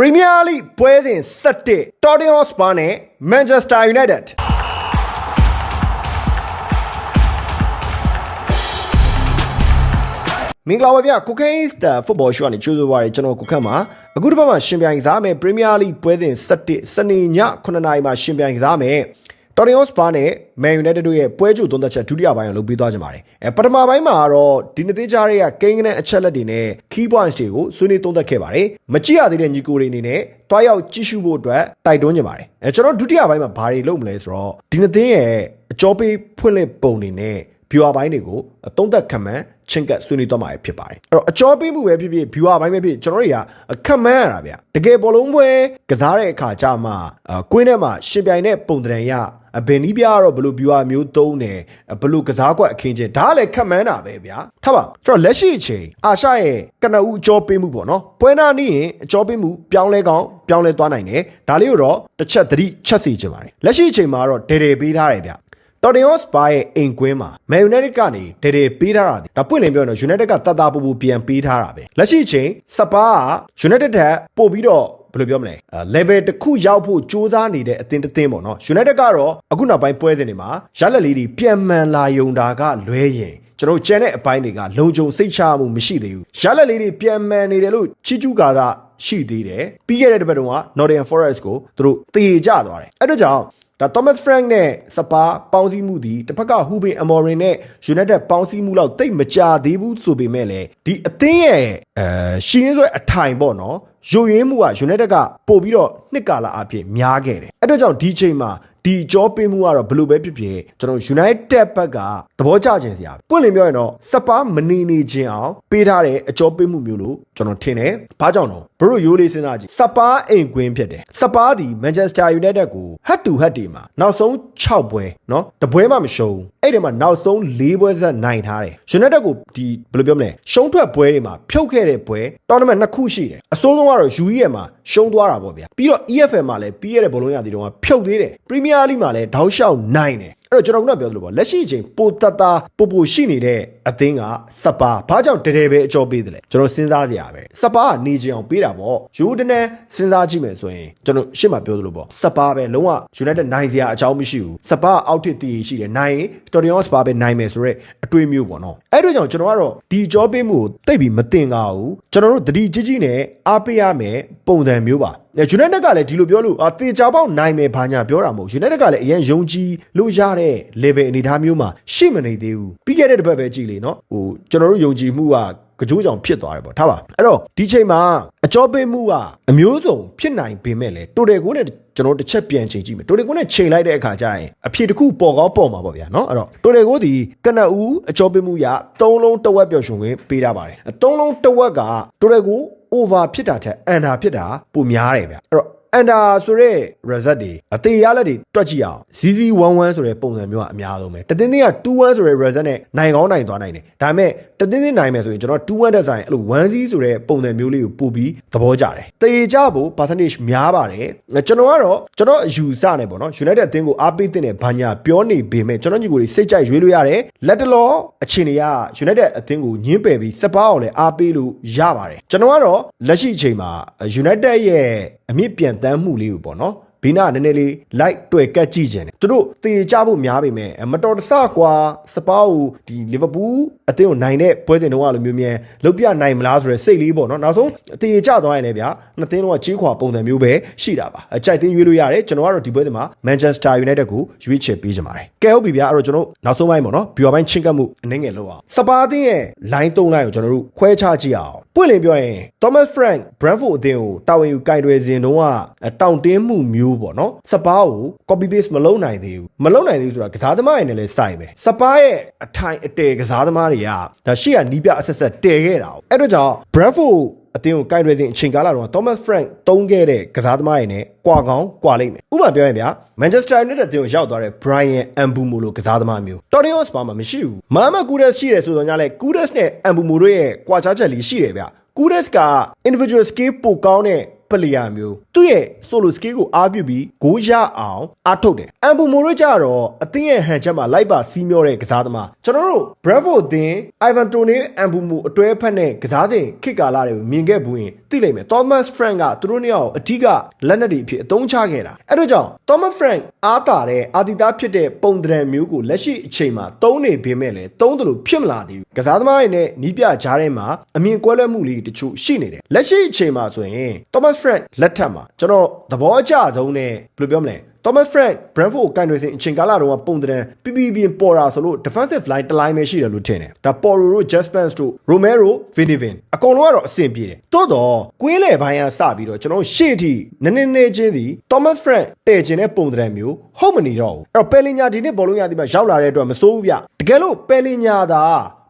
ပရီးမီးယားလိပွဲစဉ်7 Tottenham Hotspur နဲ့ Manchester United မင်္ဂလာပါဗျကိုကိန်းစတာဖုတ်ဘောရှုကနေကြိုးဆိုပါရကျွန်တော်ကိုခန့်ပါအခုတစ်ပတ်မှာရှင်ပြိုင်စားမယ်ပရီးမီးယားလိပွဲစဉ်7စနေည9နာရီမှာရှင်ပြိုင်စားမယ် တော်တင်ဟော့စပါနဲ့ Man United တို့ရဲ့ပွဲကြိုသုံးသက်ချက်ဒုတိယပိုင်းကိုလုပ်ပြီးသွားကြပါတယ်အဲပထမပိုင်းမှာတော့ဒီနေ့သေးကြတဲ့ကိန်းကနအချက်လက်တွေနဲ့ key points တွေကိုဆွေးနွေးသုံးသက်ခဲ့ပါတယ်မကြည့်ရသေးတဲ့ညီကိုတွေအနေနဲ့တွားရောက်ကြည့်ရှုဖို့အတွက်တိုက်တွန်းကြပါတယ်အဲကျွန်တော်ဒုတိယပိုင်းမှာဘာတွေလုပ်မလဲဆိုတော့ဒီနေ့သေးရဲ့အကြောပေးဖွင့်လှစ်ပုံတွေနဲ့ viewer ဘိုင်းတွေကိုအသုံးသက်ခံမှန်းချင်းကပ်ဆွေးနွေးသွားမှာဖြစ်ပါတယ်အဲ့တော့အကြောပေးမှုပဲဖြစ်ဖြစ် viewer ဘိုင်းပဲဖြစ်ကျွန်တော်တွေကခံမှန်းရတာဗျတကယ်ဘောလုံးပွဲကစားတဲ့အခါကျမှအကွင်းထဲမှာရှင်ပြိုင်တဲ့ပုံတံရအဘယ်နည်းပြကတော့ဘယ်လို viewer မျိုးသုံးတယ်ဘယ်လိုကစားကွက်အခင်းချင်းဒါကလည်းခံမှန်းတာပဲဗျာထားပါကျွန်တော်လက်ရှိအချိန်အာရှရဲ့ကနဦးအကြောပေးမှုပေါ့နော်ပွဲနာနေရင်အကြောပေးမှုပြောင်းလဲကောင်းပြောင်းလဲသွားနိုင်တယ်ဒါလေးကိုတော့တစ်ချက်သတိချက်စီချင်ပါတယ်လက်ရှိအချိန်မှာတော့ဒေဒေပေးထားတယ်ဗျ တော်တင်ဟော့စပါရဲ့အိမ်ကွင်းမှာမန်ယူနိုက်တက်ကနေဒေဒေပေးထားတာဒီဒါပွင့်လင်းပြောရင်တော့ယူနိုက်တက်ကတတ်တာပူပူပြန်ပေးထားတာပဲလက်ရှိအချိန်စပါကယူနိုက်တက်ထက်ပို့ပြီးတော့ဘယ်လိုပြောမလဲအဲ level တစ်ခုရောက်ဖို့ကြိုးစားနေတဲ့အသင်းတစ်သင်းပေါ့နော်ယူနိုက်တက်ကတော့အခုနောက်ပိုင်းပွဲစဉ်တွေမှာရလက်လေးတွေပြန်မှန်လာယုံတာကလွဲရင်ကျွန်တော်ကျန်တဲ့အပိုင်းတွေကလုံခြုံစိတ်ချမှုမရှိသေးဘူးရလက်လေးတွေပြန်မှန်နေတယ်လို့ချီကျူးကာသာရှိသေးတယ်ပြီးခဲ့တဲ့တစ်ပတ်တုန်းက Nottingham Forest ကိုသူတို့တေကြသွားတယ်အဲ့ဒါကြောင့် ဒါ Thomas Frank နဲ့စပါပေါင်းစည်းမှုဒီတစ်ဖက်က Hubin Amorim နဲ့ United ပေါင်းစည်းမှုလောက်တိတ်မကြသေးဘူးဆိုပေမဲ့လည်းဒီအသင်းရဲ့အဲရှင်းရင်းဆွဲအထိုင်ပေါ့နော်ရုပ်ရင်းမှုက United ကပို့ပြီးတော့နှစ်ကာလအဖြစ်များခဲ့တယ်အဲ့ဒါကြောင့်ဒီချိန်မှာ ဒီကြောပေးမှုကတော့ဘယ်လိုပဲဖြစ်ဖြစ်ကျွန်တော် United ဘက်ကသဘောကျခြင်းစရာပွင့်လင်းပြောရင်တော့စပါမနေနေခြင်းအောင်ပေးထားတဲ့အကြောပေးမှုမျိုးလို့ကျွန်တော်ထင်တယ်။ဘာကြောင့်တော့ဘရိုရိုးလေးစဉ်းစားကြည့်စပါအိမ်ကွင်းဖြစ်တယ်။စပါဒီ Manchester United ကို head to head ဒီမှာနောက်ဆုံး6ပွဲเนาะတပွဲမှမရှုံး။အဲ့ဒီမှာနောက်ဆုံး4ပွဲဆက်နိုင်ထားတယ်။ United ကိုဒီဘယ်လိုပြောမလဲရှုံးထွက်ပွဲတွေမှာဖြုတ်ခဲ့တဲ့ပွဲ tournament နှစ်ခုရှိတယ်။အစိုးဆုံးကတော့ UEL မှာရှုံးသွားတာပေါ့ဗျာ။ပြီးတော့ EFL မှာလည်းပြီးရတဲ့ဘောလုံးရသည်တုန်းကဖြုတ်သေးတယ်။ Premier League မှာလည်းတောက်လျှောက်နိုင်တယ် အဲ့တော့ကျွန်တော်ကပြောသလိုပေါ့လက်ရှိအချိန်ပိုတတပိုပိုရှိနေတဲ့အသင်းကစပါဘာကြောင့်တရေပဲအကျော်ပေးတယ်လဲကျွန်တော်စဉ်းစားကြရပဲစပါကနေချင်အောင်ပေးတာပေါ့ယူဒနန်စဉ်းစားကြည့်မယ်ဆိုရင်ကျွန်တော်ရှင်းမှပြောသလိုပေါ့စပါပဲလုံးဝ United နိုင်စရာအကြောင်းမရှိဘူးစပါအောက်ထစ်တည်ရှိတယ်နိုင်ရင်တော်ရီယောစပါပဲနိုင်မယ်ဆိုတော့အတွေးမျိုးပေါ့နော်အဲ့တို့ကြောင့်ကျွန်တော်ကတော့ဒီကြောပေးမှုကိုတိတ်ပြီးမတင်ကားဘူးကျွန်တော်တို့တတိကြီးကြီးနဲ့အားပေးရမယ်ပုံစံမျိုးပါယူနိုက်တက်ကလည်းဒီလိုပြောလို့အာတေချာပေါက်နိုင်မယ်ဘာညာပြောတာမဟုတ်ယူနိုက်တက်ကလည်းအရင်ယုံကြည်လို့ရတဲ့ level အနေအထားမျိုးမှာရှိမနေသေးဘူးပြီးခဲ့တဲ့တစ်ပတ်ပဲကြည်လေနော်ဟိုကျွန်တော်တို့ယုံကြည်မှုကကကြိုးကြောင်ဖြစ်သွားတယ်ပေါ့ထားပါအဲ့တော့ဒီချိန်မှာအကြောပေးမှုကအမျိုးစုံဖြစ်နိုင်ပေမဲ့လေတိုတယ်ကိုနဲ့ကျွန်တော်တစ်ချက်ပြန်ချိန်ကြည့်မယ်တိုတယ်ကိုနဲ့ချိန်လိုက်တဲ့အခါကျရင်အဖြစ်တစ်ခုပေါ်ကောင်းပေါ်မှာပေါ့ဗျာနော်အဲ့တော့တိုတယ်ကိုဒီကနဦးအကြောပေးမှုရ၃လုံးတဝက်ပျော်ရွှင်ခွင့်ပေးထားပါတယ်၃လုံးတဝက်ကတိုတယ်ကို over ဖြစ်တာထက် under ဖြစ်တာပိုများတယ်ဗျအဲ့တော့ အန်ဒါဆိုတဲ့ result တွေအသေးရလက်တွေတွက်ကြည့်အောင် ZZ11 ဆိုတဲ့ပုံစံမျိုးကအများဆုံးပဲတတင်းတင်းက21ဆိုတဲ့ result နဲ့နိုင်ကောင်းနိုင်သွားနိုင်တယ်ဒါပေမဲ့တတင်းတင်းနိုင်မယ်ဆိုရင်ကျွန်တော်21တက်ဆိုင်အဲ့လို 1Z ဆိုတဲ့ပုံစံမျိုးလေးကိုပို့ပြီးသဘောကျတယ်တေကြဖို့ percentage များပါတယ်ကျွန်တော်ကတော့ကျွန်တော်အယူဆနေပေါ့နော် United အသင်းကိုအားပေးတဲ့ဘာညာပြောနေပေမဲ့ကျွန်တော်ညီကိုတွေစိတ်ကြိုက်ရွေးလို့ရတယ်လက်တလောအခြေအနေက United အသင်းကိုညှင်းပယ်ပြီးစပါးအောင်လည်းအားပေးလို့ရပါတယ်ကျွန်တော်ကတော့လက်ရှိအချိန်မှာ United ရဲ့ အမြင့်ပြန်တန်းမှုလေးကိုပေါ့နော် ဘီနာနည်းနည်းလေးလိုက်တွေ့ကတ်ကြည့်ခြင်းတယ်သူတို့တေကြဖို့များပေမဲ့မတော်တဆကွာစပါးကိုဒီလီဗာပူးအသင်းကိုနိုင်တဲ့ပွဲစဉ်တုန်းကလိုမျိုးမြန်လုတ်ပြနိုင်မလားဆိုတဲ့စိတ်လေးပေါ့နော်နောက်ဆုံးတေကြသွားရင်လည်းဗျာနှစ်သင်းလုံးကကြီးခွာပုံစံမျိုးပဲရှိတာပါအကြိုက်သင်းရွေးလို့ရတယ်ကျွန်တော်ကတော့ဒီပွဲစဉ်မှာ Manchester United ကိုရွေးချယ်ပေးကြပါတယ်ကဲဟုတ်ပြီဗျာအဲ့တော့ကျွန်တော်နောက်ဆုံးပိုင်းပေါ့နော်ဘီယောပိုင်းချင်းကပ်မှုအနည်းငယ်လောက်အောင်စပါးအသင်းရဲ့ line 3 line ကိုကျွန်တော်တို့ခွဲခြားကြည့်အောင်ပွင့်လင်းပြောရင် Thomas Frank Brentford အသင်းကိုတာဝန်ယူကင်တွယ်စဉ်တုန်းကတောင်တင်းမှုမျိုးပေါ့နော်စပါးကို copy paste မလုပ်နိုင်သေးဘူးမလုပ်နိုင်သေးဘူးဆိုတာကစားသမားတွေနဲ့လည်းစိုက်ပဲစပါးရဲ့အထိုင်အတဲကစားသမားတွေကဒါရှေ့ကနီးပြအဆက်ဆက်တည်ခဲ့တာ။အဲ့တော့ကြောင့် Brentford အတင်းကိုကင်တွယ်စဉ်အချိန်ကာလတုန်းက Thomas Frank တုံးခဲ့တဲ့ကစားသမားတွေနဲ့ကွာကောင်းကွာလိမ့်မယ်။ဥပမာပြောရင်ဗျာ Manchester United အတင်းကိုရောက်သွားတဲ့ Brian Mbumo လိုကစားသမားမျိုး Tottenham Hotspur မှာမရှိဘူး။မာမကူဒက်ရှိတယ်ဆိုတော့ညလဲကူဒက်နဲ့ Mbumo တို့ရဲ့ကွာခြားချက်လေးရှိတယ်ဗျာ။ Kudes က individual skill ပိုကောင်းတဲ့ ပလီယာမျိုးသူသူ့ရဲ့ solo skill ကိုအားပြုပြီးဂိုးရအောင်အားထုတ်တယ်အမ်ဘူမိုရိုကြတော့အသင်းရဲ့ဟန်ချက်မှာလိုက်ပါစီးမျောတဲ့ကစားသမားကျွန်တော်တို့ Bravo အသင်း Ivan Toney အမ်ဘူမိုအတွဲဖက်နဲ့ကစားသင်ခေတ်ကာလတွေကိုမြင်ခဲ့ဘူးရင်သိလိမ့်မယ် Thomas Frank ကသူတို့နှစ်ယောက်အဓိကလက်နက်တွေအဖြစ်အသုံးချခဲ့တာအဲ့တော့ကြောင့် Thomas Frank အားတာတဲ့အာတီသားဖြစ်တဲ့ပုံသဏ္ဍာန်မျိုးကိုလက်ရှိအချိန်မှာသုံးနေပေမဲ့လည်းသုံးတယ်လို့ဖြစ်မလာသေးဘူးကစားသမားတွေနဲ့နီးပြကြားထဲမှာအမြင်ကွဲလွဲမှုလေးတချို့ရှိနေတယ်လက်ရှိအချိန်မှာဆိုရင် Thomas Frank လက်ထက်မှာကျွန်တော်သဘောအကျဆုံးနဲ့ဘယ်လိုပြောမလဲ Thomas Frank Brentford ကိုကန်တွေစဉ်အချိန်ကာလတုန်းကပုံတံပြပြပြပေါ်တာဆိုလို့ defensive line တစ် line ပဲရှိတယ်လို့ထင်တယ်။ဒါ Porro တို့ Jaspers တို့ Romero Vinivin အကုန်လုံးကတော့အဆင်ပြေတယ်။တိုးတော့ကွင်းလေပိုင်းကစပြီးတော့ကျွန်တော်ရှေ့အထိနည်းနည်းနည်းချင်းစီ Thomas Frank တည်ခြင်းတဲ့ပုံတံမျိုးဟုတ်မနေတော့ဘူး။အဲ့တော့ Pellinya ဒီနေ့ဘောလုံးရသည်မှာရောက်လာတဲ့အတွက်မစိုးဘူးဗျ။တကယ်လို့ Pellinya သာ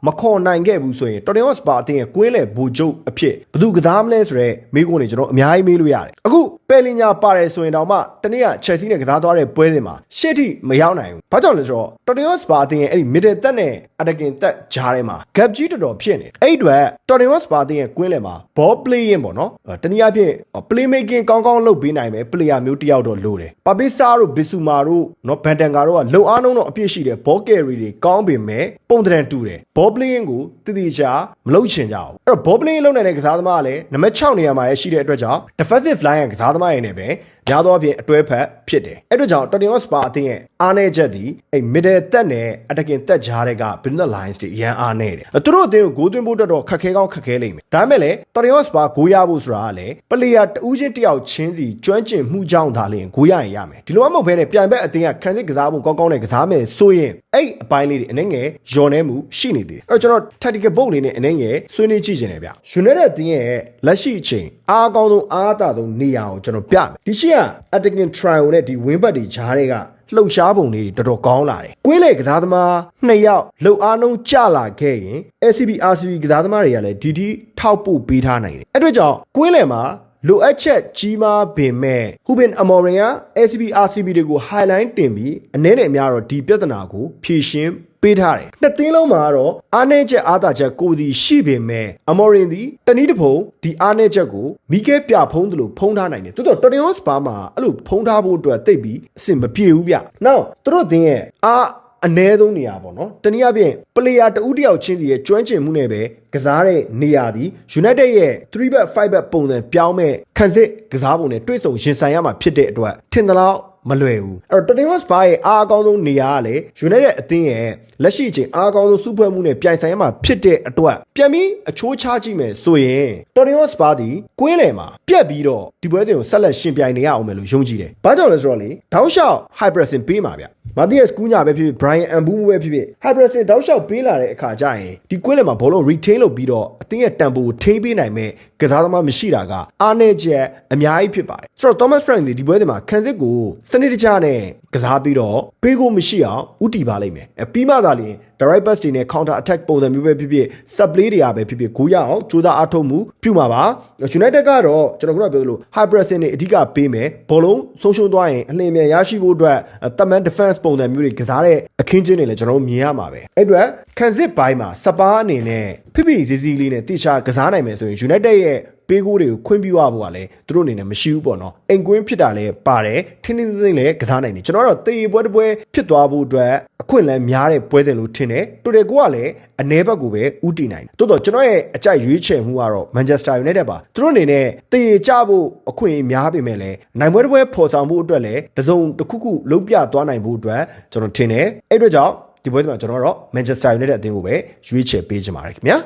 မခေါ်နိုင်ခဲ့ဘူးဆိုရင်တော်တင်ဟော့စပါအတင်းရဲ့ကွင်းလေဘူဂျုတ်အဖြစ်ဘယ်သူကစားမလဲဆိုတော့မိကုန်းနေကျွန်တော်အများကြီးမေးလို့ရတယ်အခု ပယ်လင်ညာပါတယ်ဆိုရင်တောင်မှတနေ့ကချက်စီနဲ့ကစားသွားတဲ့ပွဲစဉ်မှာရှေ့ထိမရောက်နိုင်ဘူးဘာကြောင့်လဲဆိုတော့တော်တင်ဟော့စပါအတင်းရဲ့အဲ့ဒီ middle တက်နဲ့အတကင်တက်ဂျားထဲမှာ gap ကြီးတော်တော်ဖြစ်နေအဲ့ဒီအတွက်တော်တင်ဟော့စပါအတင်းရဲ့ကွင်းလေမှာ ball playing ပေါ့နော်တနည်းအားဖြင့် play making ကောင်းကောင်းလုပ်ပေးနိုင်မယ် player မျိုးတစ်ယောက်တော့လိုတယ်ပါပစ်စာတို့ဘစ်ဆူမာတို့နော်ဘန်တန်ကာတို့ကလုံအားလုံးတော့အပြည့်ရှိတယ် ball carry တွေကောင်းပေမဲ့ပုံတံတူတယ် ball playing ကိုတည်တည်ချာမလုပ်ချင်ကြအောင်အဲ့တော့ ball playing လုပ်နိုင်တဲ့ကစားသမားကလည်းနံပါတ်6နေရာမှာရရှိတဲ့အတွက်ကြောင့် defensive line ကကစားသမားရင်းနဲ့ပဲများသောအားဖြင့်အတွဲဖက်ဖြစ်တယ်အဲ့အတွက်ကြောင့် Tottenham Hotspur အသင်းရဲ့အားနည်းချက်ဒီအဲ့ middle တက်နဲ့ attacking တက်ကြားတွေက business lines တွေအရန်အားနည်းတယ်သူတို့အသင်းကိုဂိုးသွင်းဖို့အတွက်တော့ခက်ခဲကောင်းခက်ခဲလိမ့်မယ်ဒါပေမဲ့လည်း Tottenham Hotspur ဂိုးရဖို့ဆိုတာကလည်း player တဦးချင်းတယောက်ချင်းစီကျွမ်းကျင်မှုကြောင့်ဒါလျှင်ဂိုးရရင်ရမယ်ဒီလိုမှမဟုတ်ဘဲနဲ့ပြိုင်ဘက်အသင်းကခံစစ်ကစားဖို့ကောင်းကောင်းနဲ့ကစားမယ်ဆိုရင်အဲ့အပိုင်းလေးတွေအနေငယ်ယွန်နေမှုရှိနေသေးတယ်အဲ့တော့ကျွန်တော် tactical book လေးနဲ့အနေငယ်ဆွေးနွေးကြည့်ခြင်းတယ်ဗျ United အသင်းရဲ့လက်ရှိအချိန် အားကောင်းဆုံးအားအသာဆုံးနေရာကိုကျွန်တော်ပြမယ်ဒီရှိက attacking trial နဲ့ဒီ win back တွေဂျားတွေကလှုပ်ရှားပုံလေးတွေတော်တော်ကောင်းလာတယ်။ကွင်းလေကစားသမားနှစ်ယောက်လှုပ်အားလုံးကျလာခဲ့ရင် SCB RCB ကစားသမားတွေကလည်းဒီဒီထောက်ပို့ပေးထားနိုင်တယ်။အဲ့အတွက်ကြောင့်ကွင်းလေမှာ လိုအပ်ချက်ကြီးမားပင်မဲ့ဟူဘင်အမော်ရင်က SCB RCB တွေကို highlight တင်ပြီးအနည်းနဲ့အများတော့ဒီပြဿနာကိုဖြေရှင်းပေးထားတယ်။နှစ်သင်းလုံးမှာကတော့အားနည်းချက်အားသာချက်ကိုစီရှိပေမဲ့အမော်ရင်ဒီတနည်းတစ်ဖုံဒီအားနည်းချက်ကိုမိခဲပြဖုံးတယ်လို့ဖုံးထားနိုင်တယ်။တိုးတော့တော်တင်ဟော့စပါမှာအဲ့လိုဖုံးထားဖို့အတွက်တိတ်ပြီးအဆင်မပြေဘူးဗျ။ Now သူတို့သင်းရဲ့အား အ ਨੇ ဆုံးနေရာပေါ့နော်တနည်းအားဖြင့် player တဦးတယောက်ချင်းစီရဲ့ကျွမ်းကျင်မှုနဲ့ပဲကစားတဲ့နေရာသည် United ရဲ့3 back 5 back ပုံစံပြောင်းမဲ့ခန်းစစ်ကစားပုံနဲ့တွေ့ဆုံရင်ဆိုင်ရမှာဖြစ်တဲ့အတွက်ထင်သလောက်မလွယ်ဘူးအဲ့တော့ Tottenham Hotspur ရဲ့အားအကောင်းဆုံးနေရာကလည်း United အသင်းရဲ့လက်ရှိအချိန်အားအကောင်းဆုံးစုဖွဲ့မှုနဲ့ပြိုင်ဆိုင်ရမှာဖြစ်တဲ့အတွက်ပြန်ပြီးအချိုးချကြည့်မယ်ဆိုရင် Tottenham Hotspur ဒီကွင်းလယ်မှာပြက်ပြီးတော့ဒီပွဲတွေကိုဆက်လက်ရှင်ပြိုင်နေရအောင်မယ်လို့ယုံကြည်တယ်။ဘာကြောင့်လဲဆိုတော့လေတောက်လျှောက် high pressing ပေးမှာဗျ။ မာတီယက်ကူးညာပဲဖြစ်ဖြစ် Brian Mbeumo ပဲဖြစ်ဖြစ် high pressing တောက်လျှောက်ပေးလာတဲ့အခါကျရင်ဒီကွင်းလယ်မှာဘောလုံး retain လုပ်ပြီးတော့အသင်းရဲ့ tempo ကိုထိန်းပေးနိုင်မဲ့ကစားသမားမရှိတာကအားနည်းချက်အများကြီးဖြစ်ပါတယ်။ဆိုတော့ Thomas Frank ဒီဒီပွဲတွေမှာခံစစ်ကိုစနစ်တကျနဲ့ကစားပြီးတော့ပေးကိုမရှိအောင်ဥတီပါလိမ့်မယ်။အဲပြီးမှသာလျှင် direct pass တွေနဲ့ counter attack ပုံစံမျိုးပဲဖြစ်ဖြစ် sub play တွေကပဲဖြစ်ဖြစ်ဂိုးရအောင်ကြိုးစားအားထုတ်မှုပြုမှာပါ။ United ကတော့ကျွန်တော်ခုနပြောသလို high pressing တွေအဓိကပေးမယ်။ဘောလုံးဆုံးရှုံးသွားရင်အလင်းမြန်ရရှိဖို့အတွက်တမန် defense ပုံစံမျိုးတွေကစားတဲ့အခင်းချင်းတွေလည်းကျွန်တော်တို့မြင်ရမှာပဲ။အဲ့အတွက်ခံစစ်ပိုင်းမှာစပါးအနေနဲ့ဖိဖိစီစီလေးနဲ့တိကျကစားနိုင်မယ်ဆိုရင် United ရဲ့ ပေးကိုတွေကိုခွင့်ပြုရဖို့ကလည်းသူတို့အနေနဲ့မရှိဘူးပေါ့နော်အိမ်ကွင်းဖြစ်တာလည်းပါတယ်ထင်းထင်းသိမ့်လည်းကစားနိုင်တယ်ကျွန်တော်ကတော့တေပွဲတစ်ပွဲဖြစ်သွားဖို့အတွက်အခွင့်အလမ်းများတဲ့ပွဲစဉ်လို့ထင်တယ်တူတယ်ကိုကလည်းအ ਨੇ ဘက်ကိုပဲဥတီနိုင်တယ်တိုးတော့ကျွန်တော်ရဲ့အကြိုက်ရွေးချယ်မှုကတော့ Manchester United ပါသူတို့အနေနဲ့တေကြဖို့အခွင့်အရေးများပေမဲ့လည်းနိုင်ပွဲတစ်ပွဲဖော်ဆောင်ဖို့အတွက်လည်းတစုံတစ်ခုခုလုံးပြသွားနိုင်ဖို့အတွက်ကျွန်တော်ထင်တယ်အဲ့အတွက်ကြောင့်ဒီပွဲမှာကျွန်တော်ကတော့ Manchester United အသင်းကိုပဲရွေးချယ်ပေးချင်ပါတယ်ခင်ဗျာ